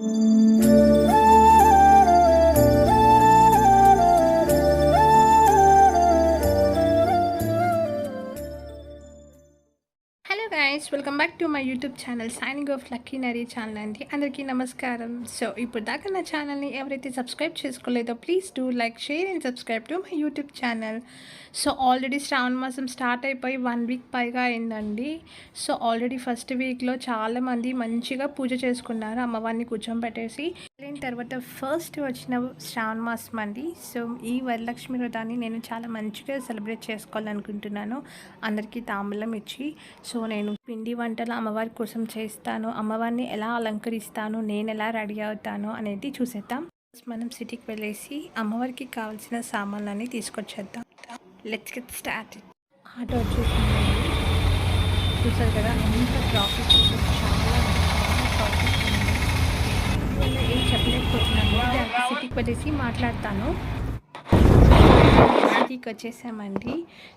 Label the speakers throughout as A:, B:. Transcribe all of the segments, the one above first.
A: thank you my YouTube channel signing off Lucky Nari channel అండి. అందరికీ నమస్కారం. So ఇప్పుడు దాకా నా ఛానల్ని ఎవరైతే subscribe చేసుకోలేదో please do like share and subscribe to my YouTube channel. So already శ్రావణ మాసం స్టార్ట్ అయిపోయి వన్ వీక్ పైగా అయిందండి. సో ఆల్రెడీ ఫస్ట్ వీక్లో చాలామంది మంచిగా పూజ చేసుకున్నారు. అమ్మవారిని కూర్చోబెట్టేసి అయిన తర్వాత ఫస్ట్ వచ్చిన శ్రావణ మాసం అండి. సో ఈ వరలక్ష్మి వ్రతాన్ని నేను చాలా మంచిగా సెలబ్రేట్ చేసుకోవాలనుకుంటున్నాను. అందరికీ తాంబూలం ఇచ్చి సో నేను పిండి వంటలు అమ్మవారి కోసం చేస్తాను. అమ్మవారిని ఎలా అలంకరిస్తాను నేను ఎలా రెడీ అవుతాను అనేది చూసేద్దాం. మనం సిటీకి వెళ్ళేసి అమ్మవారికి కావాల్సిన సామాన్లన్నీ తీసుకొచ్చేద్దాం. లెట్స్ గెట్ స్టార్ట్ ఆటో వచ్చేసిందండి. చూసారు కదా ఎంత ట్రాఫిక్ చాలా ట్రాఫిక్ ఉంది వల్ల ఏం చెప్పలేకపోతున్నాను దానికి మాట్లాడతాను. సిటీకి వచ్చేసామండి.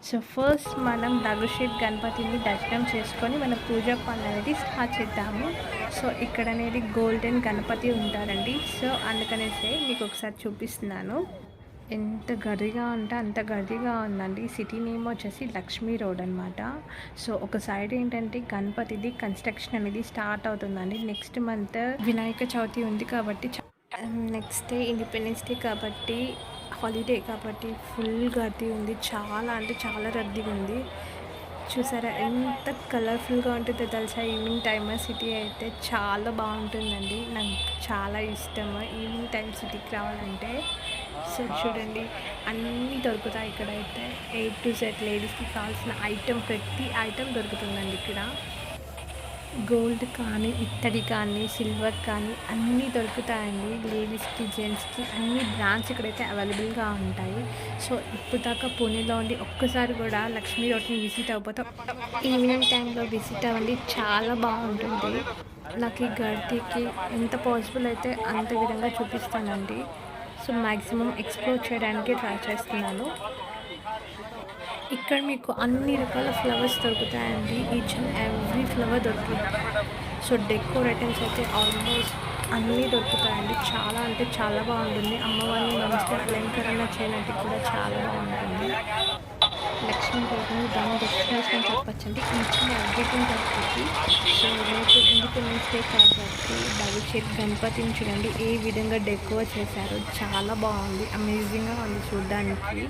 A: సో ఫస్ట్ మనం దగుషేట్ గణపతిని దర్శనం చేసుకొని మన పూజ పనులు అనేది స్టార్ట్ చేద్దాము. సో ఇక్కడ అనేది గోల్డెన్ గణపతి ఉంటారండి. సో అందుకనేసే మీకు ఒకసారి చూపిస్తున్నాను. ఎంత గడిగా ఉంటే అంత గడిగా ఉందండి. సిటీ నేమ్ వచ్చేసి లక్ష్మీ రోడ్ అనమాట సో ఒక సైడ్ ఏంటంటే గణపతిది కన్స్ట్రక్షన్ అనేది స్టార్ట్ అవుతుందండి. నెక్స్ట్ మంత్ వినాయక చవితి ఉంది కాబట్టి నెక్స్ట్ డే ఇండిపెండెన్స్ డే కాబట్టి హాలిడే కాబట్టి ఫుల్ గడ్డి ఉంది. చాలా అంటే చాలా రద్దీగా ఉంది. చూసారా? ఎంత కలర్ఫుల్గా ఉంటుందో తెలుసా? ఈవినింగ్ టైమ్ సిటీ అయితే చాలా బాగుంటుందండి. నాకు చాలా ఇష్టము. ఈవినింగ్ టైం సిటీకి రావాలంటే సో చూడండి అన్నీ దొరుకుతాయి ఇక్కడైతే. ఏ టు సెట్ లేడీస్కి కావాల్సిన ఐటెం ప్రతి ఐటెం దొరుకుతుందండి ఇక్కడ. గోల్డ్ కానీ ఇత్తడి కానీ సిల్వర్ కానీ అన్నీ దొరుకుతాయండి. లేడీస్కి జెంట్స్కి అన్ని బ్రాండ్స్ ఇక్కడైతే అవైలబుల్గా ఉంటాయి. సో ఇప్పుడు దాకా పూణేలో ఉండి ఒక్కసారి కూడా లక్ష్మీ రోడ్ని విజిట్ అయిపోతే ఈవినింగ్ టైంలో విజిట్ అవ్వండి. చాలా బాగుంటుంది. నాకు ఈ గడ్డికి ఎంత పాసిబుల్ అయితే అంత విధంగా చూపిస్తానండి. సో మ్యాక్సిమం ఎక్స్ప్లోర్ చేయడానికి ట్రై చేస్తున్నాను. ఇక్కడ మీకు అన్ని రకాల ఫ్లవర్స్ దొరుకుతాయండి. ఈచ్ అండ్ ఎవ్రీ ఫ్లవర్ దొరుకుతుంది. సో డెకోర్ ఐటమ్స్ అయితే ఆల్మోస్ట్ అన్నీ దొరుకుతాయండి. చాలా అంటే చాలా బాగుంటుంది. అమ్మవారిని మంచిగా అలంకరణ చేయడానికి కూడా చాలా బాగుంటుంది. లక్ష్మీ దేవిని దాని డెస్టినేషన్ అని చెప్పచ్చండి. ఈచ్ ఎవ్రీథింగ్ దొరుకుతుంది. సో రేపు ఇండిపెండెన్స్ డే కాబట్టి భవిష్యత్ గణపతిని చూడండి. ఏ విధంగా డెకోర్ చేశారో చాలా బాగుంది. అమేజింగ్గా ఉంది చూడడానికి.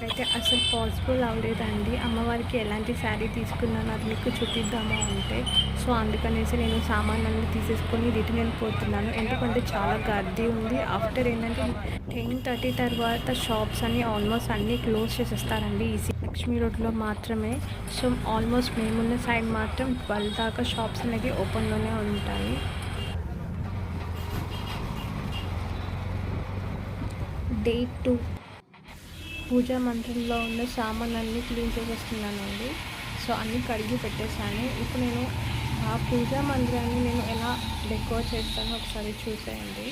A: నాకైతే అసలు పాసిబుల్ అవ్వలేదండి. అమ్మవారికి ఎలాంటి శారీ తీసుకున్నాను అది మీకు చూపిద్దామా అంటే సో అందుకనేసి నేను సామాన్లన్నీ తీసేసుకొని రిటర్న్ వెళ్ళిపోతున్నాను. ఎందుకంటే చాలా గర్దీ ఉంది. ఆఫ్టర్ ఏంటంటే టెన్ థర్టీ తర్వాత షాప్స్ అన్నీ ఆల్మోస్ట్ అన్నీ క్లోజ్ చేసేస్తారండి ఈసీ లక్ష్మీ రోడ్లో మాత్రమే. సో ఆల్మోస్ట్ మేమున్న సైడ్ మాత్రం ట్వెల్వ్ దాకా షాప్స్ అనేవి ఓపెన్లోనే ఉంటాయి. డే టూ పూజా మంత్రంలో ఉన్న సామాన్ అన్నీ క్లీన్ చేసేస్తున్నానండి సో అన్నీ కడిగి పెట్టేశాను. ఇప్పుడు నేను ఆ పూజా మందిరాన్ని నేను ఎలా డెకోర్ చేస్తానో ఒకసారి చూసేయండి.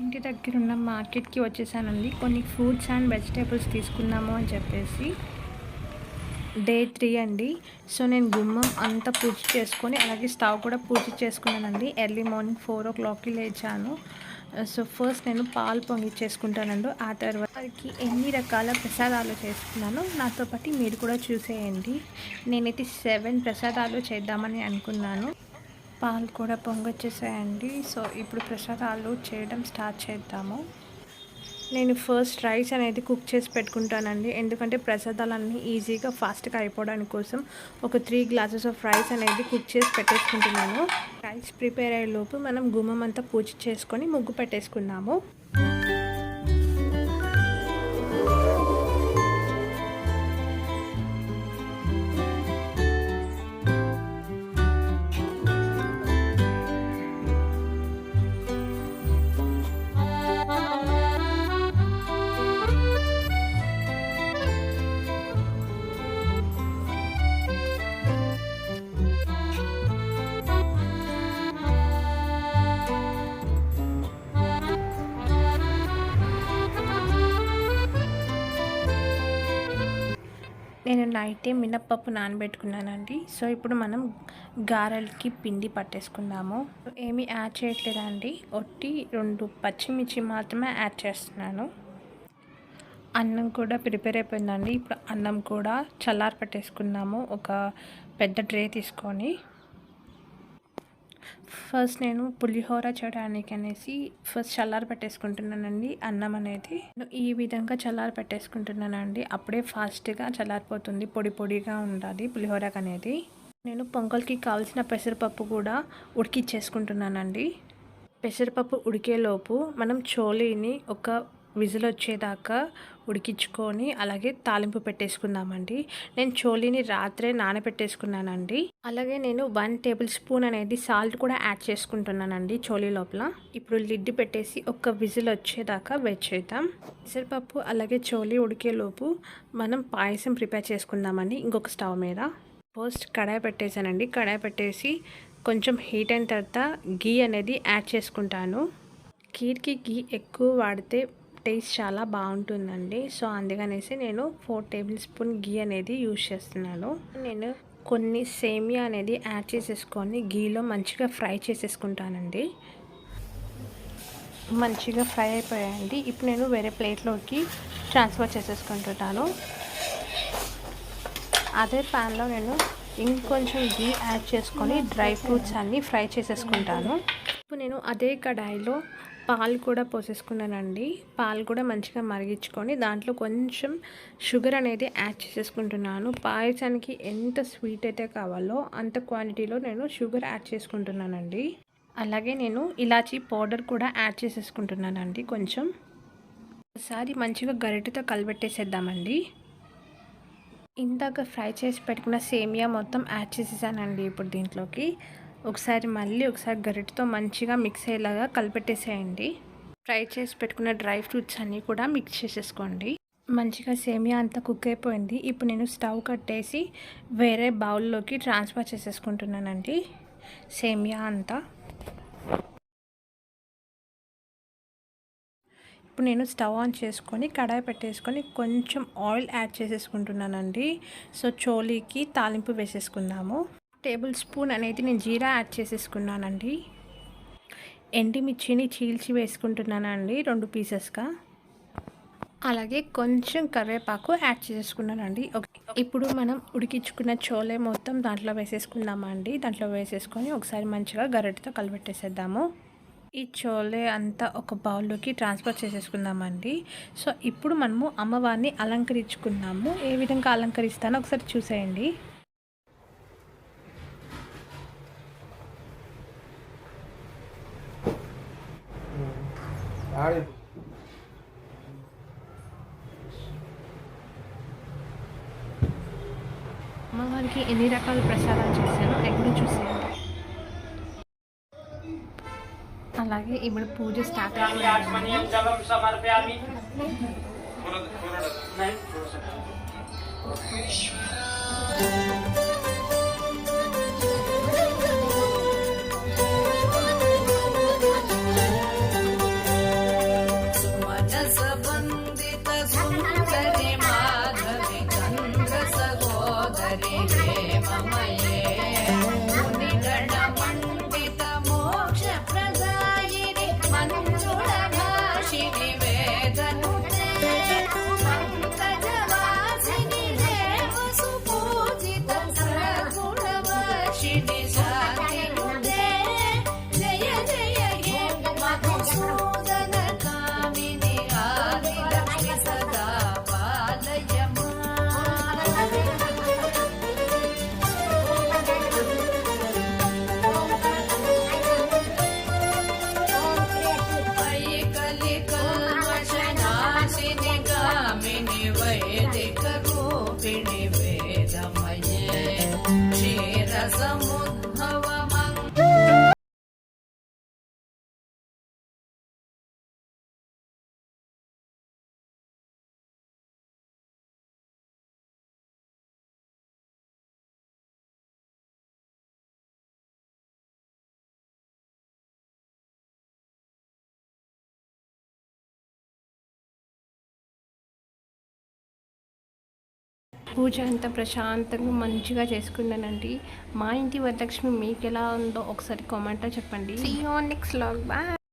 A: ఇంటి దగ్గర ఉన్న మార్కెట్కి వచ్చేసానండి. కొన్ని ఫ్రూట్స్ అండ్ వెజిటేబుల్స్ తీసుకుందాము అని చెప్పేసి. డే త్రీ అండి. సో నేను గుమ్మం అంతా పూజ చేసుకొని అలాగే స్టవ్ కూడా పూజ చేసుకున్నానండి. ఎర్లీ మార్నింగ్ ఫోర్ ఓ క్లాక్కి లేచాను. సో ఫస్ట్ నేను పాలు పొంగిచ్చేసుకుంటానండి. ఆ తర్వాత వారికి ఎన్ని రకాల ప్రసాదాలు చేసుకున్నాను నాతో పాటు మీరు కూడా చూసేయండి. నేనైతే సెవెన్ ప్రసాదాలు చేద్దామని అనుకున్నాను. పాలు కూడా పొంగొచ్చేసాయండి. సో ఇప్పుడు ప్రసాదాలు చేయడం స్టార్ట్ చేద్దాము. నేను ఫస్ట్ రైస్ అనేది కుక్ చేసి పెట్టుకుంటానండి. ఎందుకంటే ప్రసాదాలన్నీ ఈజీగా ఫాస్ట్గా అయిపోవడానికి కోసం ఒక త్రీ గ్లాసెస్ ఆఫ్ రైస్ అనేది కుక్ చేసి పెట్టేసుకుంటున్నాను. రైస్ ప్రిపేర్ అయ్యే లోపు మనం గుమ్మం అంతా పూజ చేసుకొని ముగ్గు పెట్టేసుకున్నాము నేను నైటే మినప్పప్పు నానబెట్టుకున్నానండి. సో ఇప్పుడు మనం గారెలకి పిండి పట్టేసుకుందాము. ఏమీ యాడ్ చేయట్లేదండి. ఒట్టి రెండు పచ్చిమిర్చి మాత్రమే యాడ్ చేస్తున్నాను. అన్నం కూడా ప్రిపేర్ అయిపోయిందండి. ఇప్పుడు అన్నం కూడా చల్లారి పెట్టేసుకున్నాము ఒక పెద్ద ట్రే తీసుకొని. ఫస్ట్ నేను పులిహోర చేయడానికి అనేసి ఫస్ట్ చల్లారి పెట్టేసుకుంటున్నానండి అన్నం అనేది. ఈ విధంగా చల్లారి పెట్టేసుకుంటున్నానండి. అప్పుడే ఫాస్ట్గా చల్లారిపోతుంది పొడి పొడిగా ఉండాలి పులిహోరకు అనేది నేను పొంగల్కి కావాల్సిన పెసరపప్పు కూడా ఉడికిచ్చేసుకుంటున్నానండి. పెసరపప్పు ఉడికేలోపు మనం చోలీని ఒక విజిల్ వచ్చేదాకా ఉడికించుకొని అలాగే తాలింపు పెట్టేసుకుందామండి. నేను చోలీని రాత్రే నానబెట్టేసుకున్నానండి. అలాగే నేను వన్ టేబుల్ స్పూన్ అనేది సాల్ట్ కూడా యాడ్ చేసుకుంటున్నానండి చోలీ లోపల. ఇప్పుడు లిడ్ పెట్టేసి ఒక విజిల్ వచ్చేదాకా వెయిట్ చేద్దాం పెసరపప్పు అలాగే చోలీ ఉడికేలోపు మనం పాయసం ప్రిపేర్ చేసుకుందామండి ఇంకొక స్టవ్ మీద. ఫస్ట్ కడాయి పెట్టేశానండి. కడాయి పెట్టేసి కొంచెం హీట్ అయిన తర్వాత గీ అనేది యాడ్ చేసుకుంటాను. కీర్కి గీ ఎక్కువ వాడితే టేస్ట్ చాలా బాగుంటుందండి. సో అందుకనేసి నేను ఫోర్ టేబుల్ స్పూన్ గీ అనేది యూజ్ చేస్తున్నాను. నేను కొన్ని సేమియా అనేది యాడ్ చేసేసుకొని గీలో మంచిగా ఫ్రై చేసేసుకుంటానండి. మంచిగా ఫ్రై అయిపోయాయండి. ఇప్పుడు నేను వేరే ప్లేట్లోకి ట్రాన్స్ఫర్ చేసేసుకుంటున్నాను. అదే ప్యాన్లో నేను ఇంకొంచెం గీ యాడ్ చేసుకొని డ్రై ఫ్రూట్స్ అన్నీ ఫ్రై చేసేసుకుంటాను. ఇప్పుడు నేను అదే కడాయిలో పాలు కూడా పోసేసుకున్నానండి. పాలు కూడా మంచిగా మరిగించుకొని దాంట్లో కొంచెం షుగర్ అనేది యాడ్ చేసేసుకుంటున్నాను. పాయసానికి ఎంత స్వీట్ అయితే కావాలో అంత క్వాంటిటీలో నేను షుగర్ యాడ్ చేసుకుంటున్నానండి. అలాగే నేను ఇలాచీ పౌడర్ కూడా యాడ్ చేసేసుకుంటున్నానండి కొంచెం. ఒకసారి మంచిగా గరిటెతో కలిపెట్టేసేద్దామండి ఇందాక ఫ్రై చేసి పెట్టుకున్న సేమియా మొత్తం యాడ్ చేసేసానండి ఇప్పుడు దీంట్లోకి. ఒకసారి మళ్ళీ ఒకసారి గరిటతో మంచిగా మిక్స్ అయ్యేలాగా కలిపెట్టేసేయండి. ఫ్రై చేసి పెట్టుకున్న డ్రై ఫ్రూట్స్ అన్నీ కూడా మిక్స్ చేసేసుకోండి. మంచిగా సేమియా అంతా కుక్ అయిపోయింది. ఇప్పుడు నేను స్టవ్ కట్టేసి వేరే బౌల్లోకి ట్రాన్స్ఫర్ చేసేసుకుంటున్నానండి. సేమియా అంతా. ఇప్పుడు నేను స్టవ్ ఆన్ చేసుకొని కడాయి పెట్టేసుకొని కొంచెం ఆయిల్ యాడ్ చేసేసుకుంటున్నానండి. సో చోలీకి తాలింపు వేసేసుకుందాము. టేబుల్ స్పూన్ అనేది నేను జీరా యాడ్ చేసేసుకున్నానండి. ఎండిమిర్చిని చీల్చి వేసుకుంటున్నానండి రెండు పీసెస్గా. అలాగే కొంచెం కరివేపాకు యాడ్ చేసేసుకున్నానండి. ఇప్పుడు మనం ఉడికించుకున్న చోలే మొత్తం దాంట్లో వేసేసుకుందామండి. దాంట్లో వేసేసుకొని ఒకసారి మంచిగా గరిటతో కలిపెట్టేసేద్దాము ఈ చోలే అంతా ఒక బౌల్లోకి ట్రాన్స్ఫర్ చేసేసుకుందామండి. సో ఇప్పుడు మనము అమ్మవారిని అలంకరించుకుందాము. ఏ విధంగా అలంకరిస్తానో ఒకసారి చూసేయండి. అమ్మవారికి ఎన్ని రకాల ప్రసాదాలు చేశానో ఎక్కడ చూసేయండి అలాగే ఇప్పుడు పూజ స్టార్ట్ అయిపోయింది పూజ అంతా ప్రశాంతంగా మంచిగా చేసుకున్నానండి. మా ఇంటి వరలక్ష్మి మీకు ఎలా ఉందో ఒకసారి కామెంట్లో చెప్పండి. See on next vlog bye